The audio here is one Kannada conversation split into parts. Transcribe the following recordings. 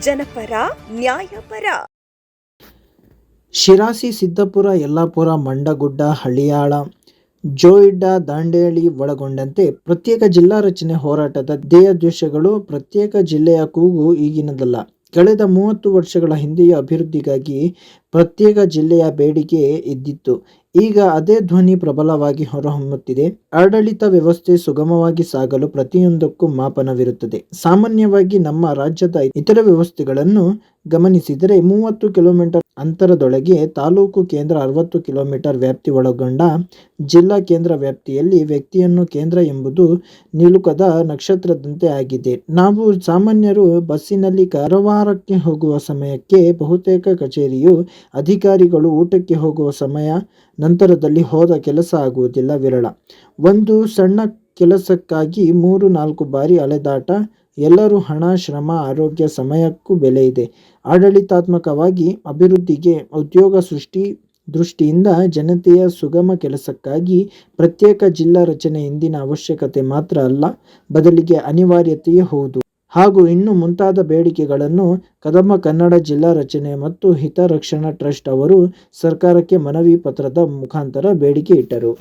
ಜನಪರ, ನ್ಯಾಯಪರ. ಶಿರಾಸಿ, ಸಿದ್ದಪುರ, ಯಲ್ಲಾಪುರ, ಮಂಡಗುಡ್ಡ, ಹಳಿಯಾಳ, ಜೋಯಿಡ್ಡ ದಾಂಡೇಳಿ ಒಳಗೊಂಡಂತೆ ಪ್ರತ್ಯೇಕ ಜಿಲ್ಲಾ ರಚನೆ ಹೋರಾಟದ ಧ್ಯೇಯೋದ್ದೇಶಗಳು ಪ್ರತ್ಯೇಕ ಜಿಲ್ಲೆಯ ಕೂಗು ಈಗಿನದಲ್ಲ. ಕಳೆದ ಮೂವತ್ತು ವರ್ಷಗಳ ಹಿಂದೆಯೇ ಅಭಿವೃದ್ಧಿಗಾಗಿ ಪ್ರತ್ಯೇಕ ಜಿಲ್ಲೆಯ ಬೇಡಿಕೆ ಇದ್ದಿತ್ತು ಈಗ ಅದೇ ಧ್ವನಿ ಪ್ರಬಲವಾಗಿ ಹೊರಹೊಮ್ಮುತ್ತಿದೆ. ಆಡಳಿತ ವ್ಯವಸ್ಥೆ ಸುಗಮವಾಗಿ ಸಾಗಲು ಪ್ರತಿಯೊಂದಕ್ಕೂ ಮಾಪನವಿರುತ್ತದೆ. ಸಾಮಾನ್ಯವಾಗಿ ನಮ್ಮ ರಾಜ್ಯದ ಇತರ ವ್ಯವಸ್ಥೆಗಳನ್ನು ಗಮನಿಸಿದರೆ ಮೂವತ್ತು ಕಿಲೋಮೀಟರ್ ಅಂತರದೊಳಗೆ ತಾಲೂಕು ಕೇಂದ್ರ ಅರವತ್ತು ಕಿಲೋಮೀಟರ್ ವ್ಯಾಪ್ತಿ ಒಳಗೊಂಡ ಜಿಲ್ಲಾ ಕೇಂದ್ರ ವ್ಯಾಪ್ತಿಯಲ್ಲಿ ವ್ಯಕ್ತಿಯನ್ನು ಕೇಂದ್ರ ಎಂಬುದು ನಿಲುಕದ ನಕ್ಷತ್ರದಂತೆ ಆಗಿದೆ. ನಾವು ಸಾಮಾನ್ಯರು ಬಸ್ಸಿನಲ್ಲಿ ಕಾರವಾರಕ್ಕೆ ಹೋಗುವ ಸಮಯಕ್ಕೆ ಬಹುತೇಕ ಕಚೇರಿಯು ಅಧಿಕಾರಿಗಳು ಊಟಕ್ಕೆ ಹೋಗುವ ಸಮಯ, ನಂತರದಲ್ಲಿ ಹೋದ ಕೆಲಸ ಆಗುವುದಿಲ್ಲ. ವಿರಳ. ಒಂದು ಸಣ್ಣ ಕೆಲಸಕ್ಕಾಗಿ ಮೂರು ನಾಲ್ಕು ಬಾರಿ ಅಲೆದಾಟ ಎಲ್ಲರೂ ಹಣ, ಶ್ರಮ, ಆರೋಗ್ಯ ಸಮಯಕ್ಕೂ ಬೆಲೆ ಇದೆ. ಆಡಳಿತಾತ್ಮಕವಾಗಿ ಅಭಿವೃದ್ಧಿಗೆ ಉದ್ಯೋಗ ಸೃಷ್ಟಿ ದೃಷ್ಟಿಯಿಂದ ಜನತೆಯ ಸುಗಮ ಕೆಲಸಕ್ಕಾಗಿ ಪ್ರತ್ಯೇಕ ಜಿಲ್ಲಾ ರಚನೆ ಇಂದಿನ ಅವಶ್ಯಕತೆ ಮಾತ್ರ ಅಲ್ಲ, ಬದಲಿಗೆ ಅನಿವಾರ್ಯತೆಯೇ ಹೌದು. ಹಾಗೂ ಇನ್ನು ಮುಂತಾದ ಬೇಡಿಕೆಗಳನ್ನು ಕದಂಬ ಕನ್ನಡ ಜಿಲ್ಲಾ ರಚನೆ ಮತ್ತು ಹಿತರಕ್ಷಣಾ ಟ್ರಸ್ಟ್ ಅವರು ಸರ್ಕಾರಕ್ಕೆ ಮನವಿ ಪತ್ರದ ಮುಖಾಂತರ ಬೇಡಿಕೆ ಇಟ್ಟರು.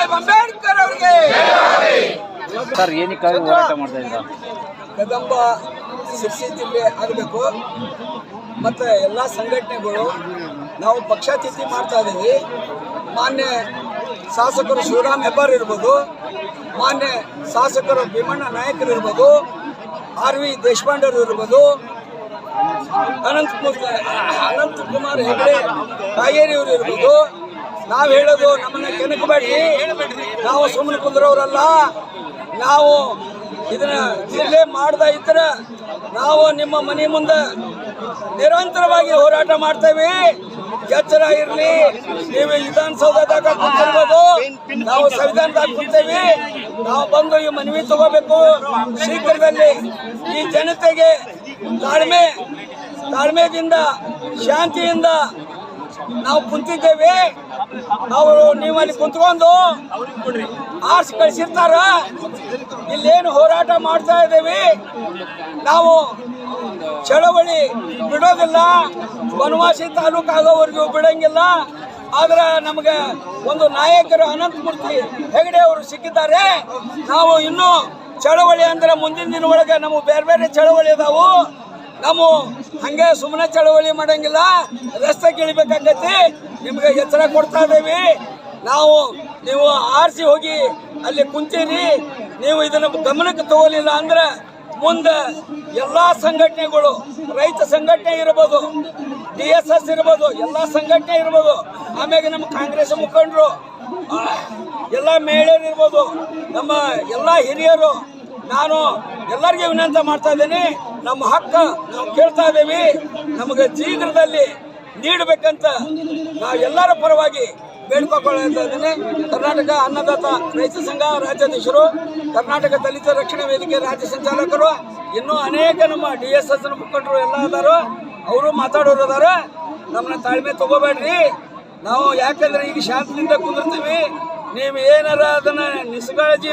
ಸಾಹೇಬ್ ಅಂಬೇಡ್ಕರ್ ಅವರಿಗೆ. ಸರ್ ಏನಕ್ಕಾಗಿ ಹೋರಾಟ ಮಾಡ್ತಾ ಇದ್ದೀರಾ? ಕದಂಬ ಶಿರ್ಸಿ ಜಿಲ್ಲೆ ಆಗಬೇಕು. ಮತ್ತು ಎಲ್ಲ ಸಂಘಟನೆಗಳು ನಾವು ಪಕ್ಷಾತೀತಿ ಮಾಡ್ತಾ ಇದ್ದೀವಿ ಮಾನ್ಯ ಶಾಸಕರು ಶಿವರಾಮ್ ಹೆಬ್ಬಾರ್ ಇರ್ಬೋದು. ಮಾನ್ಯ ಶಾಸಕರು ಭೀಮಣ್ಣ ನಾಯಕರು ಇರ್ಬೋದು. ಆರ್ ವಿ ದೇಶಪಾಂಡೆರು ಇರ್ಬೋದು. ಅನಂತ ಕುಮಾರ್ ಅನಂತ್ ಕುಮಾರ್ ಹೆಗಡೆ ಕಾಗೇರಿಯವರು ಇರ್ಬೋದು. ನಾವು ಹೇಳೋದು ನಮ್ಮನ್ನ ಕೆಣಕಬೇಡಿ ನಾವು ಸುಮ್ಮನೆ ಕುಂದ್ರವರಲ್ಲ ನಾವು ಇದನ್ನ ಜಿಲ್ಲೆ ಮಾಡ್ದ ಇದ್ರೆ ನಾವು ನಿಮ್ಮ ಮನೆ ಮುಂದೆ ನಿರಂತರವಾಗಿ ಹೋರಾಟ ಮಾಡ್ತೇವೆ. ಎಚ್ಚರ ಇರಲಿ. ನೀವು ವಿಧಾನಸೌಧದಾಗ ಕುಂತಿರ್ಬೋದು. ನಾವು ಸಂವಿಧಾನದಾಗ ಕುಂತೇವಿ. ನಾವು ಬಂದು ಈ ಮನವಿ ತಗೋಬೇಕು. ಶೀಘ್ರದಲ್ಲಿ ಈ ಜನತೆಗೆ ತಾಳ್ಮೆ ತಾಳ್ಮೆದಿಂದ ಶಾಂತಿಯಿಂದ ನಾವು ಕುಂತಿದ್ದೇವೆ. ಅವರು ನೀವಲ್ಲಿ ಕುಂತ್ಕೊಂಡು ಆರ್ಸಿ ಕಳಿಸಿರ್ತಾರ. ಇಲ್ಲೇನು ಹೋರಾಟ ಮಾಡ್ತಾ ಇದ್ದೇವೆ. ನಾವು ಚಳವಳಿ ಬಿಡೋದಿಲ್ಲ. ಬನವಾಸಿ ತಾಲೂಕು ಆಗೋವರೆಗೂ ಬಿಡಂಗಿಲ್ಲ. ಆದ್ರೆ ನಮಗೆ ಒಂದು ನಾಯಕರು ಅನಂತಮೂರ್ತಿ ಹೆಗಡೆ ಅವರು ಸಿಕ್ಕಿದ್ದಾರೆ. ನಾವು ಇನ್ನೂ ಚಳವಳಿ ಅಂದ್ರೆ ಮುಂದಿನ ದಿನ ಒಳಗೆ ನಮಗೆ ಬೇರೆ ಬೇರೆ ಚಳವಳಿ ಅದಾವು. ನಾವು ಹಂಗೆ ಸುಮ್ಮನೆ ಚಳವಳಿ ಮಾಡಂಗಿಲ್ಲ, ರಸ್ತೆ ಇಳಿಬೇಕಾಗೈತಿ ನಿಮ್ಗೆ ಎಚ್ಚರ ಕೊಡ್ತಾ ಇದ್ದೇವೆ. ನಾವು, ನೀವು ಆರಿಸಿ ಹೋಗಿ ಅಲ್ಲಿ ಕುಂತೀರಿ. ನೀವು ಇದನ್ನ ಗಮನಕ್ಕೆ ತಗೋಲಿಲ್ಲ ಅಂದ್ರೆ ಮುಂದೆ ಎಲ್ಲಾ ಸಂಘಟನೆಗಳು, ರೈತ ಸಂಘಟನೆ ಇರ್ಬೋದು, ಡಿ ಎಸ್ ಎಸ್ ಇರ್ಬೋದು, ಎಲ್ಲಾ ಸಂಘಟನೆ ಇರ್ಬೋದು, ಆಮ್ಯಾಗ ನಮ್ಮ ಕಾಂಗ್ರೆಸ್ ಮುಖಂಡರು ಎಲ್ಲ ಮಹಿಳೆಯರು ಇರ್ಬೋದು, ನಮ್ಮ ಎಲ್ಲ ಹಿರಿಯರು, ನಾನು ಎಲ್ಲರಿಗೂ ವಿನಂತಿ ಮಾಡ್ತಾ ಇದ್ದೀನಿ. ನಮ್ಮ ಹಕ್ಕ ನಾವು ಕೇಳ್ತಾ ಇದ್ದೀವಿ. ನಮಗೆ ಶೀಘ್ರದಲ್ಲಿ ನೀಡಬೇಕಂತ ನಾವು ಎಲ್ಲರ ಪರವಾಗಿ ಬೇಡ್ಕೊಳ್ತಾ ಇದ್ದೀನಿ ಕರ್ನಾಟಕ ಅನ್ನದಾತ ರೈತ ಸಂಘ ರಾಜ್ಯಾಧ್ಯಕ್ಷರು, ಕರ್ನಾಟಕ ದಲಿತ ರಕ್ಷಣಾ ವೇದಿಕೆ ರಾಜ್ಯ ಸಂಚಾಲಕರು, ಇನ್ನೂ ಅನೇಕ ನಮ್ಮ ಡಿ ಎಸ್ ಎಸ್ ಮುಖಂಡರು ಎಲ್ಲ ಅದಾರು ಅವರು ಮಾತಾಡೋರು ಅದಾರ ನಮ್ಮನ್ನ ತಾಳ್ಮೆ ತಗೋಬೇಡ್ರಿ. ನಾವು ಯಾಕಂದ್ರೆ ಈಗ ಶಾಂತಿಯಿಂದ ಕುಂದಿರ್ತೀವಿ. ನೀವು ಏನಾರ ಅದನ್ನ ನಿಸ್ಕಾಳಜಿ